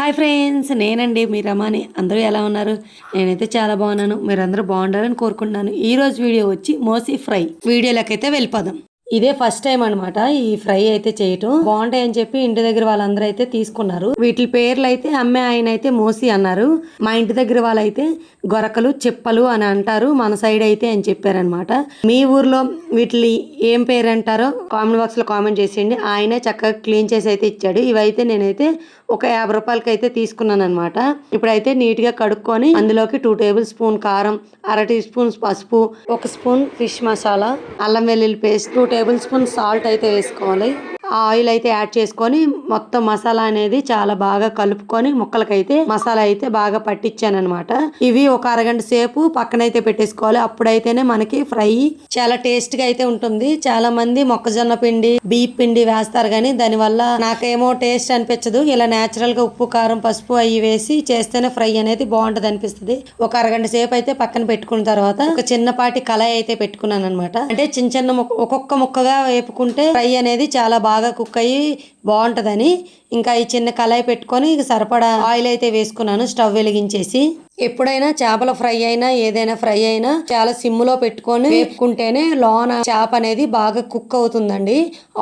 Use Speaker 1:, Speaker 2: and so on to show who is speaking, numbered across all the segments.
Speaker 1: Hi friends నేనండి మీ రమాని. అందరూ ఎలా ఉన్నారు? నేనైతే చాలా బాగున్నాను. మీరందరూ బాగుండాలని కోరుకుంటున్నాను. ఈరోజు వీడియో వచ్చి మోసీ ఫ్రై. వీడియోలకైతే వెళ్ళిపోదాం. ఇదే ఫస్ట్ టైం అన్నమాట ఈ ఫ్రై అయితే చేయటం. బాగుంటాయి అని చెప్పి ఇంటి దగ్గర వాళ్ళందరూ అయితే తీసుకున్నారు. వీటి పేర్లు అయితే అమ్మే ఆయన అయితే మోసి అన్నారు. మా ఇంటి దగ్గర వాళ్ళైతే గొరకలు చెప్పలు అని అంటారు మన సైడ్ అయితే అని చెప్పారనమాట మీ ఊర్లో వీటిని ఏం పేరు అంటారో కామెంట్ బాక్స్లో కామెంట్ చేసేయండి. ఆయనే చక్కగా క్లీన్ చేసి అయితే ఇచ్చాడు. ఇవైతే నేనైతే ఒక యాభై రూపాయలకి అయితే తీసుకున్నాను అనమాట ఇప్పుడైతే నీట్గా కడుక్కొని అందులోకి టూ టేబుల్ స్పూన్ కారం అర టీ స్పూన్ పసుపు ఒక స్పూన్ ఫిష్ మసాలా అల్లం వెల్లుల్లి paste two tablespoon salt అయితే వేసుకోవాలి. ఆయిల్ అయితే యాడ్ చేసుకొని మొత్తం మసాలా అనేది చాలా బాగా కలుపుకొని ముక్కలకైతే మసాలా అయితే బాగా పట్టించాను అనమాట ఇవి ఒక అరగంట సేపు పక్కనైతే పెట్టేసుకోవాలి. అప్పుడైతేనే మనకి ఫ్రై చాలా టేస్ట్గా అయితే ఉంటుంది. చాలా మంది మొక్కజొన్న పిండి బీప్ పిండి వేస్తారు కానీ దానివల్ల నాకేమో టేస్ట్ అనిపించదు. ఇలా నేచురల్గా ఉప్పు కారం పసుపు అవి వేసి చేస్తేనే ఫ్రై అనేది బాగుంటది అనిపిస్తుంది. ఒక అరగంట సేపు అయితే పక్కన పెట్టుకున్న తర్వాత ఒక చిన్నపాటి కళాయి అయితే పెట్టుకున్నాను అనమాట అంటే చిన్న చిన్న ముక్క ఒక్కొక్క ముక్కగా వేపుకుంటే ఫ్రై అనేది చాలా బాగా కుక్ అయ్యి బాగుంటదని. ఇంకా ఈ చిన్న కళాయి పెట్టుకొని ఇక సరిపడా ఆయిల్ అయితే వేసుకున్నాను స్టవ్ వెలిగించేసి. ఎప్పుడైనా చేపల ఫ్రై అయినా ఏదైనా ఫ్రై అయినా చాలా సిమ్లో పెట్టుకొని వేపుకుంటేనే లోన చేప అనేది బాగా కుక్ అవుతుందండి.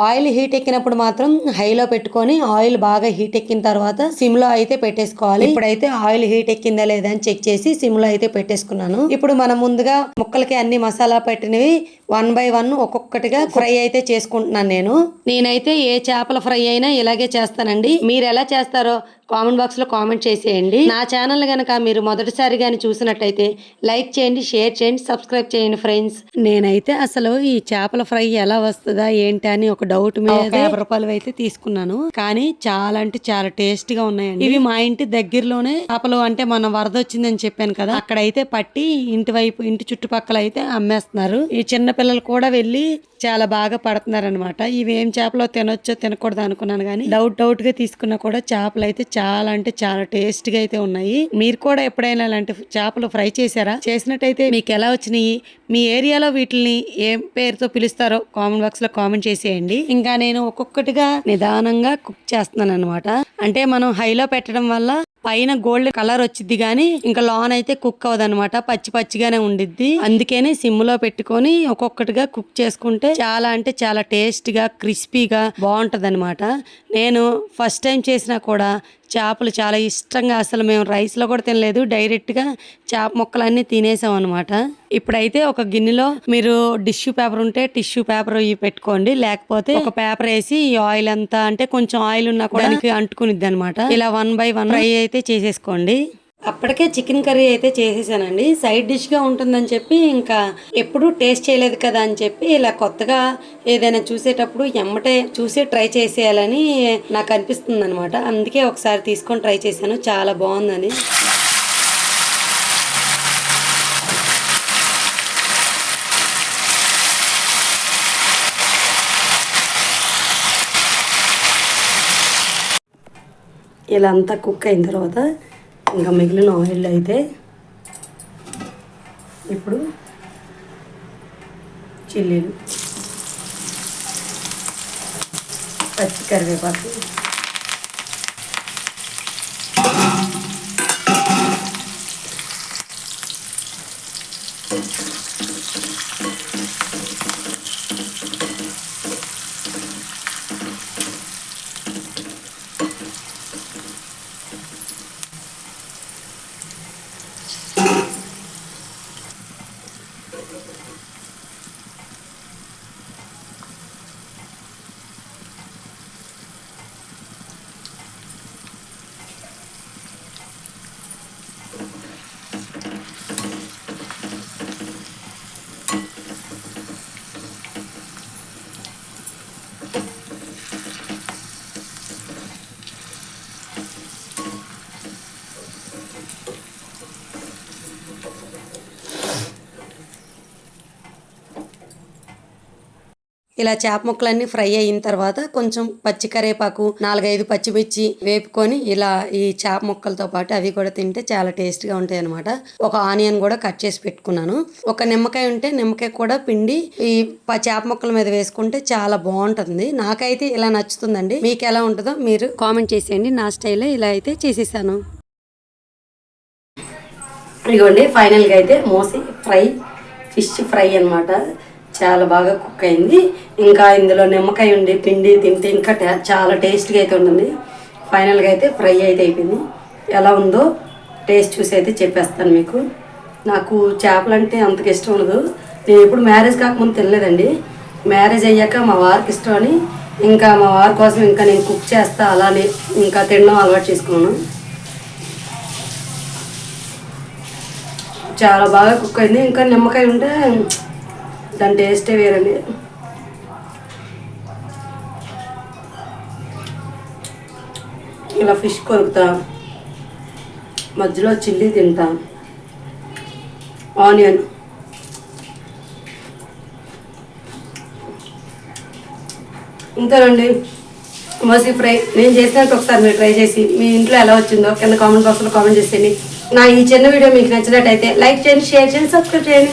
Speaker 1: ఆయిల్ హీట్ ఎక్కినప్పుడు మాత్రం హైలో పెట్టుకొని ఆయిల్ బాగా హీట్ ఎక్కిన తర్వాత సిమ్లో అయితే పెట్టేసుకోవాలి. ఇప్పుడైతే ఆయిల్ హీట్ ఎక్కిందా లేదా అని చెక్ చేసి సిమ్లో అయితే పెట్టేసుకున్నాను. ఇప్పుడు మనం ముందుగా ముక్కలకి అన్ని మసాలా పెట్టినవి వన్ బై వన్ ఒక్కొక్కటిగా ఫ్రై అయితే చేసుకుంటున్నాను నేను. నేనైతే ఏ చేపల ఫ్రై అయినా ఇలాగే చేస్తానండి. మీరు ఎలా చేస్తారో కామెంట్ బాక్స్లో కామెంట్ చేసేయండి. నా ఛానల్ గనక మీరు మొదటి కానీ చూసినట్టయితే లైక్ చేయండి షేర్ చేయండి సబ్స్క్రైబ్ చేయండి ఫ్రెండ్స్. నేనైతే అసలు ఈ చేపల ఫ్రై ఎలా వస్తుందా ఏంటి అని ఒక డౌట్ మీద యాభై రూపాయలు అయితే తీసుకున్నాను. కానీ చాలా అంటే చాలా టేస్ట్గా ఉన్నాయండి. ఇవి మా ఇంటి దగ్గరలోనే చేపలు అంటే మన వరద వచ్చిందని చెప్పాను కదా అక్కడైతే పట్టి ఇంటి వైపు ఇంటి చుట్టుపక్కల అయితే అమ్మేస్తున్నారు. ఈ చిన్న పిల్లలు కూడా వెళ్ళి చాలా బాగా పడుతున్నారు అనమాట ఇవి ఏం చేపలో తినొచ్చో తినకూడదు అనుకున్నాను కానీ డౌట్ డౌట్గా తీసుకున్నా కూడా చేపలు అయితే చాలా అంటే చాలా టేస్ట్గా అయితే ఉన్నాయి. మీరు కూడా ఎప్పుడైనా ఇలాంటి చేపలు ఫ్రై చేశారా? చేసినట్టయితే మీకు ఎలా వచ్చినాయి? మీ ఏరియాలో వీటిని ఏం పేరుతో పిలుస్తారో కామెంట్ బాక్స్లో కామెంట్ చేసేయండి. ఇంకా నేను ఒక్కొక్కటిగా నిదానంగా కుక్ చేస్తున్నాను అనమాట అంటే మనం హైలో పెట్టడం వల్ల పైన గోల్డ్ కలర్ వచ్చింది కానీ ఇంకా లోన్ అయితే కుక్ అవ్వదన్నమాట. పచ్చి పచ్చిగానే ఉండిద్ది. అందుకనే సిమ్లో పెట్టుకొని ఒక్కొక్కటిగా కుక్ చేసుకుంటే చాలా అంటే చాలా టేస్ట్గా క్రిస్పీగా బాగుంటది నేను ఫస్ట్ టైం చేసినా కూడా చేపలు చాలా ఇష్టంగా అసలు మేము రైస్లో కూడా తినలేదు. డైరెక్ట్గా చేప ముక్కలన్నీ తినేసాం అనమాట ఇప్పుడైతే ఒక గిన్నెలో మీరు టిష్యూ పేపర్ ఉంటే టిష్యూ పేపర్ ఇవి పెట్టుకోండి. లేకపోతే ఒక పేపర్ వేసి ఈ ఆయిల్ అంతా అంటే కొంచెం ఆయిల్ ఉన్నా కూడా అంటుకునిద్ది అనమాట ఇలా వన్ బై వన్ ఫ్రై అయితే చేసేసుకోండి. అప్పటికే చికెన్ కర్రీ అయితే చేసేసానండి. సైడ్ డిష్గా ఉంటుందని చెప్పి ఇంకా ఎప్పుడూ టేస్ట్ చేయలేదు కదా అని చెప్పి ఇలా కొత్తగా ఏదైనా చూసేటప్పుడు ఎమ్మటే చూసి ట్రై చేసేయాలని నాకు అనిపిస్తుంది అనమాట అందుకే ఒకసారి తీసుకొని ట్రై చేశాను. చాలా బాగుందని. ఇలా అంతా కుక్ అయిన తర్వాత ఇంకా మిగిలిన ఆయిల్ అయితే ఇప్పుడు చిల్లీలు పచ్చి కరివేపాకు Thank you. Thank you. ఇలా చేప ముక్కలన్నీ ఫ్రై అయిన తర్వాత కొంచెం పచ్చి కరేపాకు నాలుగైదు పచ్చిమిర్చి వేపుకొని ఇలా ఈ చేప ముక్కలతో పాటు అవి కూడా తింటే చాలా టేస్ట్గా ఉంటాయి అనమాట ఒక ఆనియన్ కూడా కట్ చేసి పెట్టుకున్నాను. ఒక నిమ్మకాయ ఉంటే నిమ్మకాయ కూడా పిండి ఈ చేప ముక్కల మీద వేసుకుంటే చాలా బాగుంటుంది. నాకైతే ఇలా నచ్చుతుందండి. మీకు ఎలా ఉంటుందో మీరు కామెంట్ చేసేయండి. నా స్టైల్లో ఇలా అయితే చేసేసాను. ఇదిగోండి ఫైనల్గా అయితే మోసి ఫ్రై ఫిష్ ఫ్రై అన్నమాట. చాలా బాగా కుక్ అయింది. ఇంకా ఇందులో నిమ్మకాయ ఉండి పిండి తింటే ఇంకా చాలా టేస్ట్గా అయితే ఉంటుంది. ఫైనల్గా అయితే ఫ్రై అయితే అయిపోయింది. ఎలా ఉందో టేస్ట్ చూసి అయితే చెప్పేస్తాను మీకు. నాకు చేపలు అంటే అంతకు ఇష్టం ఉండదు. నేను ఎప్పుడు మ్యారేజ్ కాకముందు తినలేదండి. మ్యారేజ్ అయ్యాక మా వారికి ఇష్టం అని ఇంకా మా వారి కోసం ఇంకా నేను కుక్ చేస్తా అలానే ఇంకా తినడం అలవాటు చేసుకున్నాను. చాలా బాగా కుక్ అయింది. ఇంకా నిమ్మకాయ ఉంటే దాని టేస్టే వేరండి ఇలా ఫిష్ కొరుకుతా. మధ్యలో చిల్లీ తింటా. ఆనియన్. ఇంతేనండి. మసీ ఫ్రై. నేను చేసినట్టు ఒకసారి మీరు ట్రై చేసి మీ ఇంట్లో ఎలా వచ్చిందో కింద కామెంట్ బాక్స్లో కామెంట్ చేసేయండి నా ఈ చిన్న వీడియో మీకు నచ్చినట్టయితే లైక్ చేయండి షేర్ చేయండి సబ్స్క్రైబ్ చేయండి.